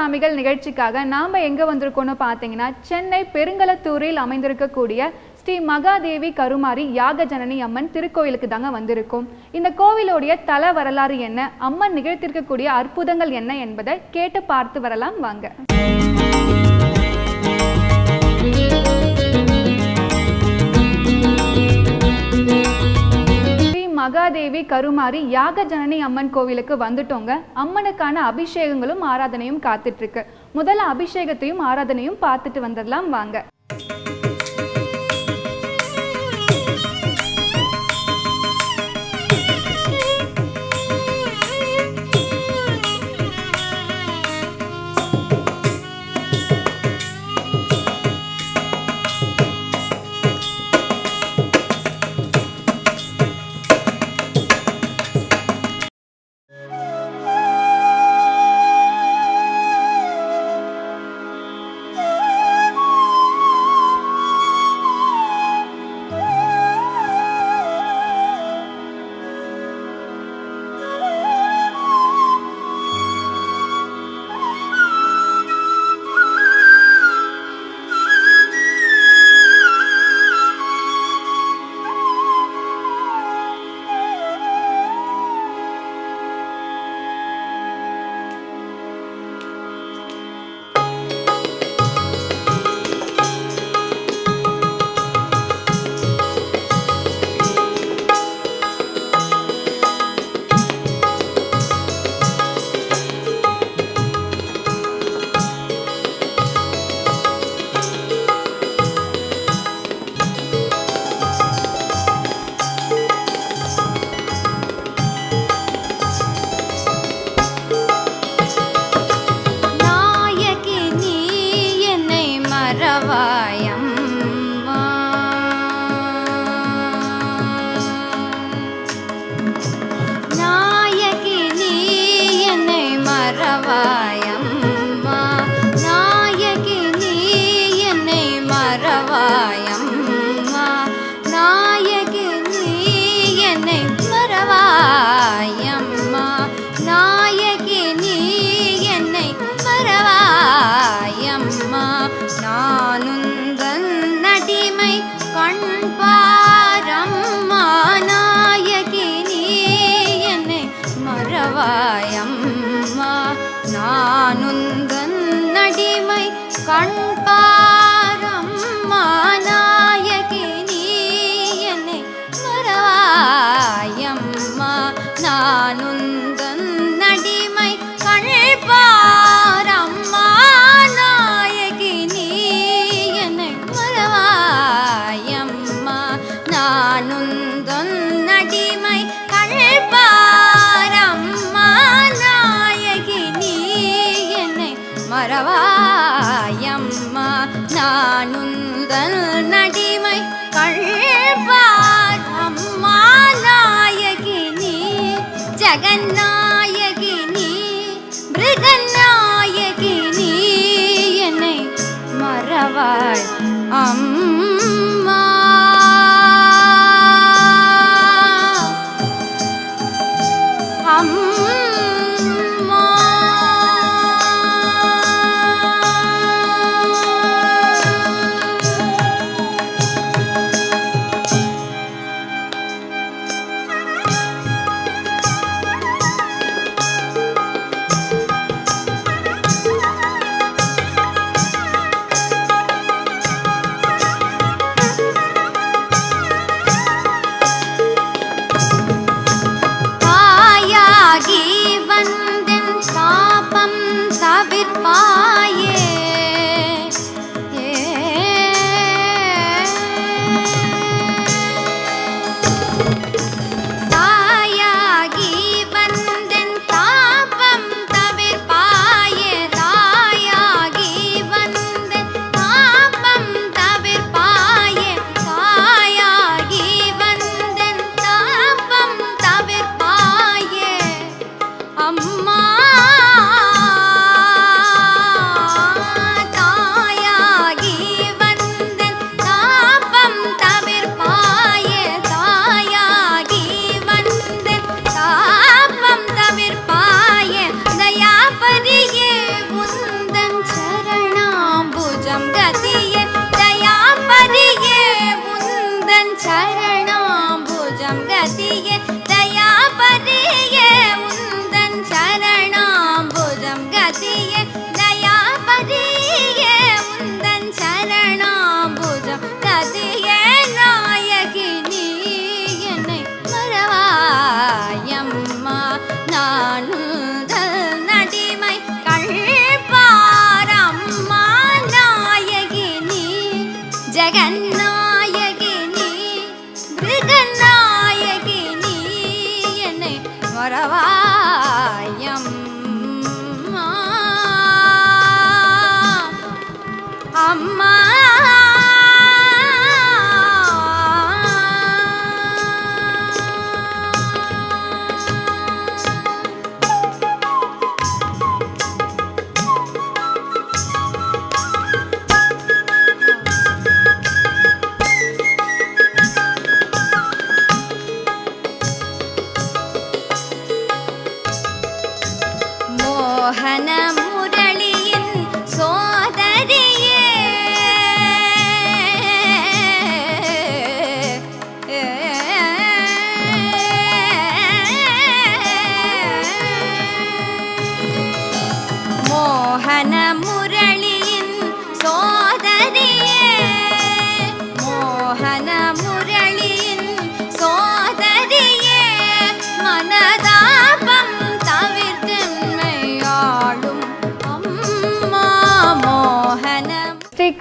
சாமிகள் நிகழ்ச்சிக்காக நாம் எங்கே வந்திருக்கோன்னு பார்த்தீங்கன்னா சென்னை பெருங்கலத்தூரில் அமைந்திருக்கக்கூடிய ஸ்ரீ மகாதேவி கருமாரி யாக ஜனனி அம்மன் திருக்கோயிலுக்கு தாங்க வந்திருக்கும். இந்த கோவிலுடைய தல வரலாறு என்ன? அம்மன் நிகழ்த்திருக்கக்கூடிய அற்புதங்கள் என்ன என்பதை கேட்டு பார்த்து வரலாம் வாங்க. மகாதேவி கருமாரி யாக ஜனனி அம்மன் கோவிலுக்கு வந்துட்டோங்க. அம்மனுக்கான அபிஷேகங்களும் ஆராதனையும் காத்துட்டு இருக்கு. முதல்ல அபிஷேகத்தையும் ஆராதனையும் பார்த்துட்டு வந்துடலாம் வாங்க.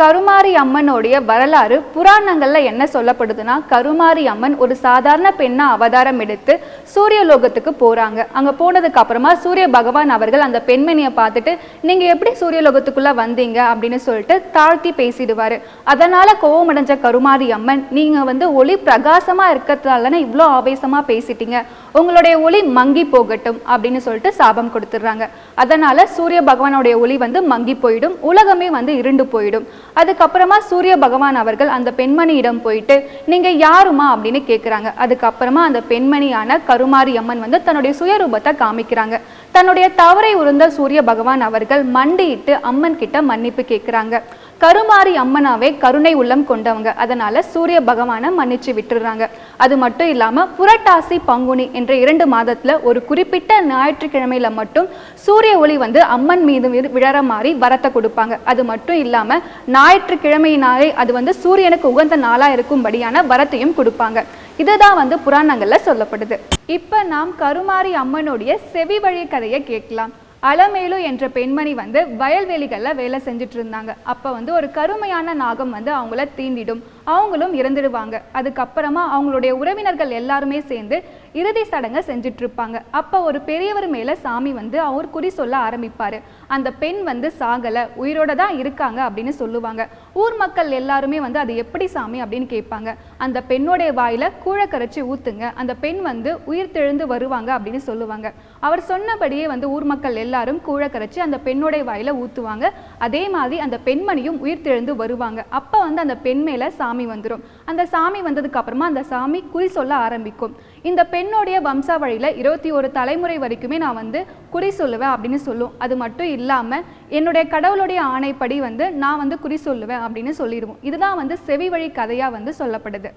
கருமாரி அம்மனுடைய வரலாறு புராணங்கள்ல என்ன சொல்லப்படுதுன்னா கருமாரி அம்மன் ஒரு சாதாரண பெண்ணா அவதாரம் எடுத்து சூரியலோகத்துக்கு போறாங்க. அங்க போனதுக்கு அப்புறமா சூரிய பகவான் அவர்கள் அந்த பெண்மணியை பார்த்துட்டு நீங்க எப்படி சூரியலோகத்துக்குள்ள வந்தீங்க? அப்படின்னு சொல்லிட்டு தாழ்த்தி பேசிடுவாரு. அதனால கோவமடைஞ்ச கருமாரி அம்மன் நீங்க வந்து ஒளி பிரகாசமா இருக்கிறதாலன்னு இவ்வளோ ஆவேசமா பேசிட்டீங்க? உங்களுடைய ஒளி மங்கி போகட்டும் அப்படின்னு சொல்லிட்டு சாபம் கொடுத்துடுறாங்க. அதனால சூரிய பகவானுடைய ஒளி வந்து மங்கி போயிடும். உலகமே வந்து இருண்டு போயிடும். அதுக்கப்புறமா சூரிய பகவான் அவர்கள் அந்த பெண்மணியிடம் போயிட்டு நீங்க யாருமா? அப்படின்னு கேட்குறாங்க அதுக்கப்புறமா அந்த பெண்மணியான கருமாரி அம்மன் வந்து தன்னுடைய சுயரூபத்தை காமிக்கிறாங்க. தன்னுடைய தவறை உருந்த சூரிய பகவான் அவர்கள் மண்டியிட்டு அம்மன் கிட்ட மன்னிப்பு கேட்குறாங்க கருமாரி அம்மனாவே கருணை உள்ளம் கொண்டவங்க. அதனால சூரிய பகவானை மன்னிச்சு விட்டுறாங்க. அது மட்டும் இல்லாம புரட்டாசி பங்குனி என்ற இரண்டு மாதத்துல ஒரு குறிப்பிட்ட ஞாயிற்றுக்கிழமையில மட்டும் சூரிய ஒளி வந்து அம்மன் மீது விழற மாதிரி வரத்தை கொடுப்பாங்க. அது மட்டும் இல்லாம ஞாயிற்றுக்கிழமையினாலே அது வந்து சூரியனுக்கு உகந்த நாளா இருக்கும்படியான வரத்தையும் கொடுப்பாங்க. இதுதான் வந்து புராணங்கள்ல சொல்லப்படுது. இப்ப நாம் கருமாரி அம்மனுடைய செவி வழி கதையை கேட்கலாம். அலமேலு என்ற பெண்மணி வந்து வயல்வெளிகளில் வேலை செஞ்சுட்டு இருந்தாங்க அப்போ வந்து ஒரு கருமையான நாகம் வந்து அவங்கள தீண்டிடும். அவங்களும் இறந்துடுவாங்க. அதுக்கப்புறமா அவங்களுடைய உறவினர்கள் எல்லாருமே சேர்ந்து இறுதி சடங்கை செஞ்சுட்டு இருப்பாங்க அப்போ ஒரு பெரியவர் மேலே சாமி வந்து அவர் குறி சொல்ல ஆரம்பிப்பார். அந்த பெண் வந்து சாகலை உயிரோட தான் இருக்காங்க அப்படின்னு சொல்லுவாங்க. ஊர் மக்கள் எல்லாருமே வந்து அது எப்படி சாமி அப்படின்னு கேட்பாங்க. அந்த பெண்ணோடைய வாயில கூழ கரைச்சி ஊத்துங்க அந்த பெண் வந்து உயிர் தெழுந்து வருவாங்க அப்படின்னு சொல்லுவாங்க. அவர் சொன்னபடியே வந்து ஊர் மக்கள் எல்லாரும் கூழ கரைச்சி அந்த பெண்ணோடைய வாயில ஊத்துவாங்க. அதே மாதிரி அந்த பெண்மணியும் உயிர் தெழுந்து வருவாங்க. அப்போ வந்து அந்த பெண் மேல சாமி வந்துடும் அந்த சாமி வந்ததுக்கு அப்புறமா அந்த சாமி குறி சொல்ல ஆரம்பிக்கும். இந்த பெண்ணுடைய வம்சாவழியில் இருபத்தி ஒரு தலைமுறை வரைக்குமே நான் வந்து குறி சொல்லுவேன் அப்படின்னு சொல்லும். அது மட்டும் இல்லாமல் என்னுடைய கடவுளுடைய ஆணைப்படி வந்து நான் வந்து குறி சொல்லுவேன் அப்படின்னு சொல்லிடுவோம். இதுதான் வந்து செவி வழி கதையாக வந்து சொல்லப்படுது.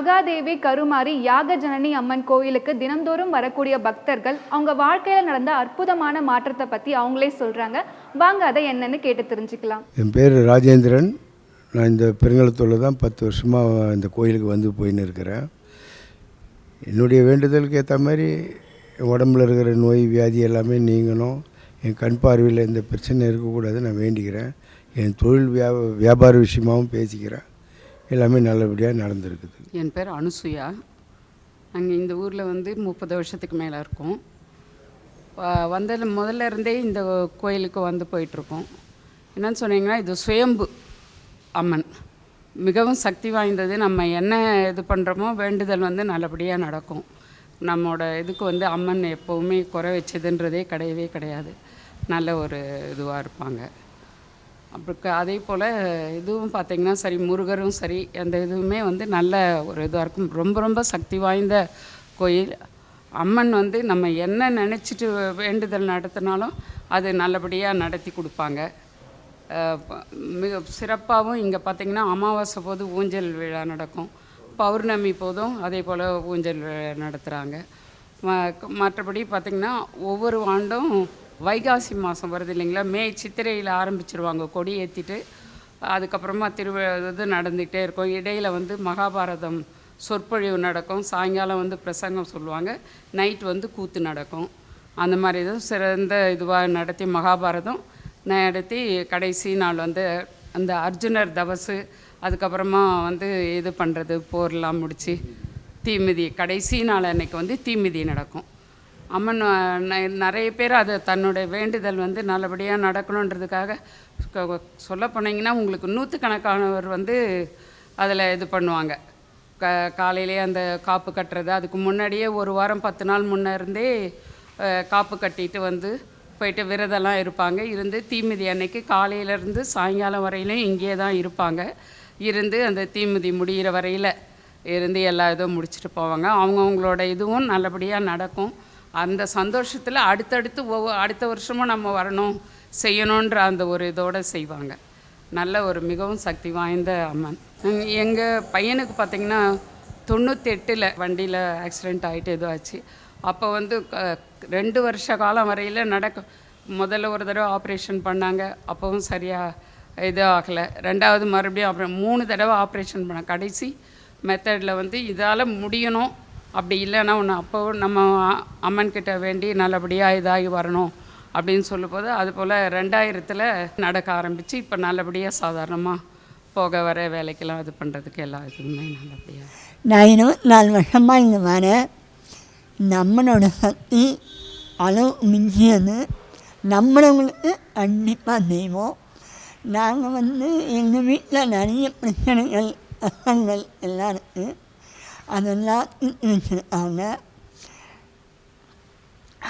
மகாதேவி கருமாரி யாக ஜனனி அம்மன் கோயிலுக்கு தினந்தோறும் வரக்கூடிய பக்தர்கள் அவங்க வாழ்க்கையில நடந்த அற்புதமான மாற்றத்தை பத்தி அவங்களே சொல்றாங்க. வாங்க அதை என்னன்னு கேட்டு தெரிஞ்சுக்கலாம். என் பேர் ராஜேந்திரன். நான் இந்த பெருங்கலத்தூரில் தான் பத்து வருஷமாக இந்த கோயிலுக்கு வந்து போயின்னு இருக்கிறேன். என்னுடைய வேண்டுதலுக்கு ஏற்ற மாதிரி என் உடம்புல இருக்கிற நோய் வியாதி எல்லாமே நீங்கணும். என் கண் பார்வையில் எந்த பிரச்சனை இருக்கக்கூடாது நான் வேண்டிக்கிறேன். என் தொழில் வியா வியாபார விஷயமாகவும் பேசிக்கிறேன். எல்லாமே நல்லபடியாக நடந்திருக்குது. என் பேர் அனுசுயா. நாங்கள் இந்த ஊரில் வந்து முப்பது வருஷத்துக்கு மேலே இருக்கோம். வந்ததில் முதல்ல இருந்தே இந்த கோயிலுக்கு வந்து போயிட்டுருக்கோம். என்னன்னு சொன்னீங்கன்னா இது சுயம்பு அம்மன். மிகவும் சக்தி வாய்ந்தது. நம்ம என்ன இது பண்ணுறோமோ வேண்டுதல் வந்து நல்லபடியாக நடக்கும். நம்மளோட இதுக்கு வந்து அம்மன் எப்போவுமே குறை வச்சதுன்றதே கிடையவே கிடையாது. நல்ல ஒரு இதுவாக இருப்பாங்க. அப்புறம் அதே போல் இதுவும் பார்த்திங்கன்னா சரி முருகரும் சரி அந்த இதுவுமே வந்து நல்ல ஒரு இதாக இருக்கும். ரொம்ப ரொம்ப சக்தி வாய்ந்த கோயில். அம்மன் வந்து நம்ம என்ன நினச்சிட்டு வேண்டுதல் நடத்தினாலும் அது நல்லபடியாக நடத்தி கொடுப்பாங்க. மிக சிறப்பாகவும் இங்கே பார்த்தீங்கன்னா அமாவாசை போது ஊஞ்சல் விழா நடக்கும். பௌர்ணமி போதும் அதே போல் ஊஞ்சல் விழா நடத்துகிறாங்க மற்றபடி பார்த்திங்கன்னா ஒவ்வொரு ஆண்டும் வைகாசி மாதம் வருது இல்லைங்களா? மே சித்திரையில் ஆரம்பிச்சிருவாங்க. கொடி ஏற்றிட்டு அதுக்கப்புறமா திருவிழா இது நடந்துகிட்டே இருக்கும். இடையில் வந்து மகாபாரதம் சொற்பொழிவு நடக்கும். சாயங்காலம் வந்து பிரசங்கம் சொல்லுவாங்க. நைட் வந்து கூத்து நடக்கும். அந்த மாதிரி தான் சிறந்த இதுவாக நடத்தி மகாபாரதம் நடத்தி கடைசி நாள் வந்து அந்த அர்ஜுனர் தவசு அதுக்கப்புறமா வந்து இது பண்ணுறது போர்லாம் முடித்து தீமிதி. கடைசி நாள் அன்னைக்கு வந்து தீமிதி நடக்கும். அம்மன் நிறைய பேர் அதை தன்னுடைய வேண்டுதல் வந்து நல்லபடியாக நடக்கணுன்றதுக்காக சொல்ல போனீங்கன்னா உங்களுக்கு நூற்றுக்கணக்கானவர் வந்து அதில் இது பண்ணுவாங்க. க காலையிலேயே அந்த காப்பு கட்டுறது அதுக்கு முன்னாடியே ஒரு வாரம் பத்து நாள் முன்ன இருந்தே காப்பு கட்டிட்டு வந்து போயிட்டு விரதம்லாம் இருப்பாங்க. இருந்து தீமிதி அன்னைக்கு காலையிலேருந்து சாயங்காலம் வரையிலும் இங்கேயே தான் இருப்பாங்க. இருந்து அந்த தீமிதி முடிகிற வரையில் இருந்து எல்லா இதுவும் முடிச்சுட்டு போவாங்க. அவங்கவுங்களோட இதுவும் நல்லபடியாக நடக்கும். அந்த சந்தோஷத்தில் அடுத்தடுத்து ஒவ்வொரு அடுத்த வருஷமும் நம்ம வரணும் செய்யணுன்ற அந்த ஒரு இதோடு செய்வாங்க. நல்ல ஒரு மிகவும் சக்தி வாய்ந்த அம்மன். எங்கள் பையனுக்கு பார்த்திங்கன்னா தொண்ணூத்தெட்டில் வண்டியில் ஆக்சிடெண்ட் ஆகிட்டு ஏதோ ஆச்சு. அப்போ வந்து க- ரெண்டு வருஷ காலம் வரையில் நடக்க முதல்ல ஒரு தடவை ஆப்ரேஷன் பண்ணாங்க அப்போவும் சரியாக இது ஆகலை. ரெண்டாவது மறுபடியும் அப்புறம் மூணு தடவை ஆப்ரேஷன் பண்ண கடைசி மெத்தடில் வந்து இதால் முடியணும் அப்படி இல்லைன்னா ஒன்று அப்போ நம்ம அம்மன்கிட்ட வேண்டி நல்லபடியாக இதாகி வரணும் அப்படின்னு சொல்லும்போது அது போல் ரெண்டாயிரத்தில் நடக்க ஆரம்பித்து இப்போ நல்லபடியாக சாதாரணமாக போக வர வேலைக்கெல்லாம் இது பண்ணுறதுக்கு எல்லா இதுவுமே நல்லபடியாக நான் இருபத்தி நாலு வருஷமாக இங்கே வரேன் நம்மளோட சக்தி அளவு மிஞ்சியது. நம்மளவங்களுக்கு கண்டிப்பாக செய்வோம் நாங்கள் வந்து எங்கள் வீட்டில் நிறைய பிரச்சனைகள் கஷ்டங்கள் எல்லாம் இருக்குது அதெல்லாம் வச்சுருக்காங்க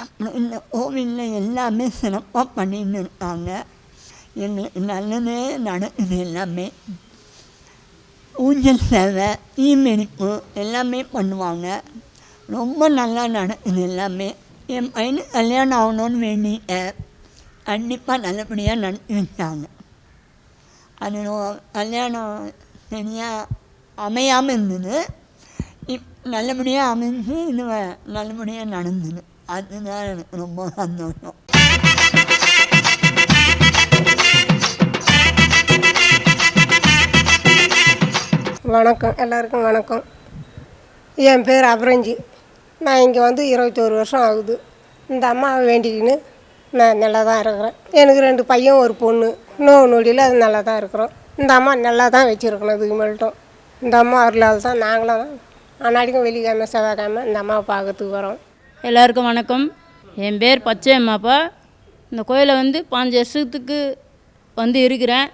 அப்புறம் இந்த கோவிலில் எல்லாமே சிறப்பாக பண்ணின்னு இருக்காங்க எங்களுக்கு நல்லதே நடக்குது எல்லாமே. ஊஞ்சல் சேவை தீமிதிப்பு எல்லாமே பண்ணுவாங்க. ரொம்ப நல்லா நடக்குது எல்லாமே. என் பையனுக்கு கல்யாணம் ஆகணும்னு வேண்டிட்டேன் கண்டிப்பாக நல்லபடியாக நடத்தி வச்சாங்க. அது கல்யாணம் சரியாக அமையாமல் இருந்தது. நல்லபடியாக அமைஞ்சு இது நல்லபடியாக நடந்தது. அதுதான் எனக்கு ரொம்ப சந்தோஷம். வணக்கம். எல்லாருக்கும் வணக்கம். என் பேர் அபரஞ்சி. நான் இங்கே வந்து இருபத்தோரு வருஷம் ஆகுது. இந்த அம்மாவை வேண்டிக்கின்னு நான் நல்லா தான் இருக்கிறேன். எனக்கு ரெண்டு பையன் ஒரு பொண்ணு. நோவு நொடியில் அது நல்லா தான் இருக்கிறோம். இந்த அம்மா நல்லா தான் வச்சுருக்கணும் இதுக்கு மேல்ட்டும் இந்த அம்மா அருளால் தான் நாங்களும் அன்னாடிக்கும் வெள்ளிக்கிழமை செவ்வாய்க்கிழமை? இந்த அம்மாவை பார்க்கறதுக்கு வரோம். எல்லாருக்கும் வணக்கம். என் பேர் பச்சை அம்மாப்பா. இந்த கோயிலை வந்து பாஞ்சு வருஷத்துக்கு வந்து இருக்கிறேன்.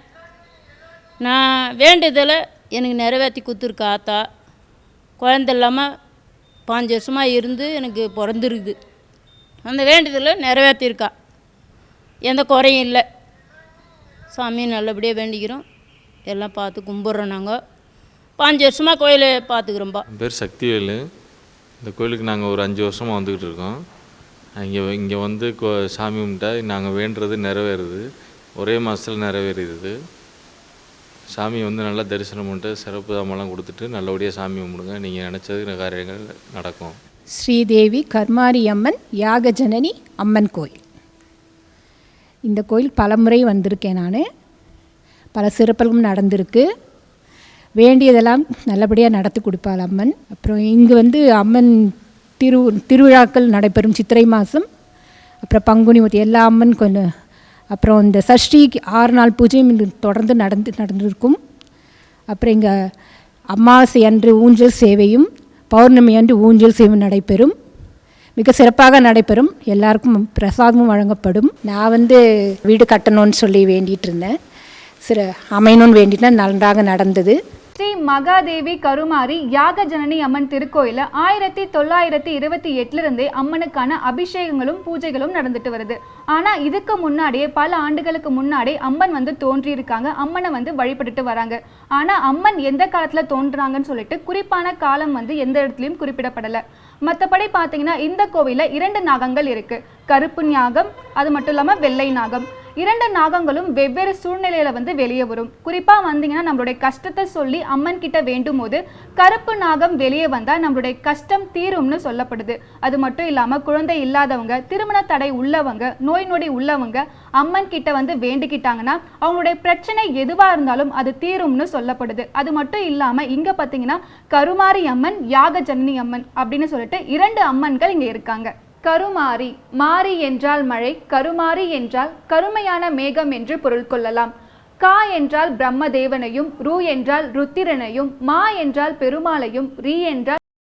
நான் வேண்டியதில் எனக்கு நிறைவேற்றி கொடுத்துருக்க ஆத்தா. குழந்த இல்லாமல் பாஞ்சு வருஷமாக இருந்து எனக்கு பிறந்திருக்குது. அந்த வேண்டியதில் நிறைவேற்றிருக்கா. எந்த குறையும் இல்லை. சாமி நல்லபடியாக வேண்டிக்கிறோம். எல்லாம் பார்த்து கும்பிட்றோம் நாங்கள் பாஞ்சு வருஷமாக கோயிலை பார்த்துக்குறோம்ப்பா என் பேர் சக்திவேலு. இந்த கோயிலுக்கு நாங்கள் ஒரு அஞ்சு வருஷமாக வந்துக்கிட்டு இருக்கோம். இங்கே இங்கே வந்து கோ சாமி கும்பிட்டா நாங்கள் வேண்டுறது நிறைவேறுது. ஒரே மாதத்தில் நிறைவேறிடுது. சாமி வந்து நல்லா தரிசனம் பண்ணிட்டு சிறப்பு தாமெல்லாம் கொடுத்துட்டு நல்லபடியாக சாமி கும்பிடுங்க. நீங்கள் நினச்சது காரியங்கள் நடக்கும். ஸ்ரீதேவி கர்மாரி அம்மன் யாக ஜனனி அம்மன் கோயில். இந்த கோயில் பலமுறை வந்திருக்கேன் நான். பல சிறப்புகளும் நடந்திருக்கு. வேண்டியதெல்லாம் நல்லபடியாக நடத்தி கொடுப்பாள் அம்மன். அப்புறம் இங்கே வந்து அம்மன் திரு திருவிழாக்கள் நடைபெறும் சித்திரை மாதம். அப்புறம் பங்குனி ஊற்றி எல்லா அம்மன் கொஞ்சம் அப்புறம் இந்த சஷ்டிக்கு ஆறு நாள் பூஜையும் இங்கு தொடர்ந்து நடந்து நடந்திருக்கும். அப்புறம் இங்கே அமாவாசை அன்று ஊஞ்சல் சேவையும் பௌர்ணமி அன்று ஊஞ்சல் சேவை நடைபெறும். மிக சிறப்பாக நடைபெறும். எல்லாருக்கும் பிரசாதமும் வழங்கப்படும். நான் வந்து வீடு கட்டணும்னு சொல்லி வேண்டிகிட்டு இருந்தேன். சிற அமையணும்னு வேண்டிட்டு நன்றாக நடந்தது. ஸ்ரீ மகாதேவி கருமாரி யாக ஜனனி அம்மன் திருக்கோயில ஆயிரத்தி தொள்ளாயிரத்தி இருபத்தி எட்டுல இருந்தே அம்மனுக்கான அபிஷேகங்களும் பூஜைகளும் நடந்துட்டு வருது. ஆனா இதுக்கு முன்னாடியே பல ஆண்டுகளுக்கு முன்னாடியே அம்மன் வந்து தோன்றி இருக்காங்க அம்மனை வந்து வழிபட்டுட்டு வராங்க. ஆனா அம்மன் எந்த காலத்துல தோன்றுறாங்கன்னு சொல்லிட்டு குறிப்பான காலம் வந்து எந்த இடத்துலயும் குறிப்பிடப்படல. மற்றபடி பார்த்தீங்கன்னா இந்த கோவிலில் இரண்டு நாகங்கள் இருக்கு. கருப்பு நாகம் அது மட்டும் இல்லாம வெள்ளை நாகம். இரண்டு நாகங்களும் வெவ்வேறு சூழ்நிலையில வந்து வெளியே வரும். குறிப்பா வந்தீங்கன்னா நம்மளுடைய கஷ்டத்தை சொல்லி அம்மன் கிட்ட வேண்டும் போது கருப்பு நாகம் வெளியே வந்தா நம்மளுடைய கஷ்டம் தீரும்னு சொல்லப்படுது. அது மட்டும் இல்லாம குழந்தை இல்லாதவங்க திருமண தடை உள்ளவங்க நோய் நொடி உள்ளவங்க அம்மன் கிட்ட வந்து வேண்டிக்கிட்டாங்கன்னா அவங்களுடைய பிரச்சனை எதுவா இருந்தாலும் அது தீரும்னு சொல்லப்படுது. அது மட்டும் இல்லாம இங்க பாத்தீங்கன்னா கருமாரி அம்மன் யாக ஜனனி அம்மன் அப்படின்னு சொல்லிட்டு இரண்டு அம்மன்கள் இங்க இருக்காங்க. கருமாரி மாரி என்றால் மழை கருமாரி என்றால் கருமையான மேகம் என்று பொருள் கொள்ளலாம். கா என்றால் பிரம்மதேவனையும் ரு என்றால் ருத்திரனையும் மா என்றால் பெருமாளையும் ரீ என்றால்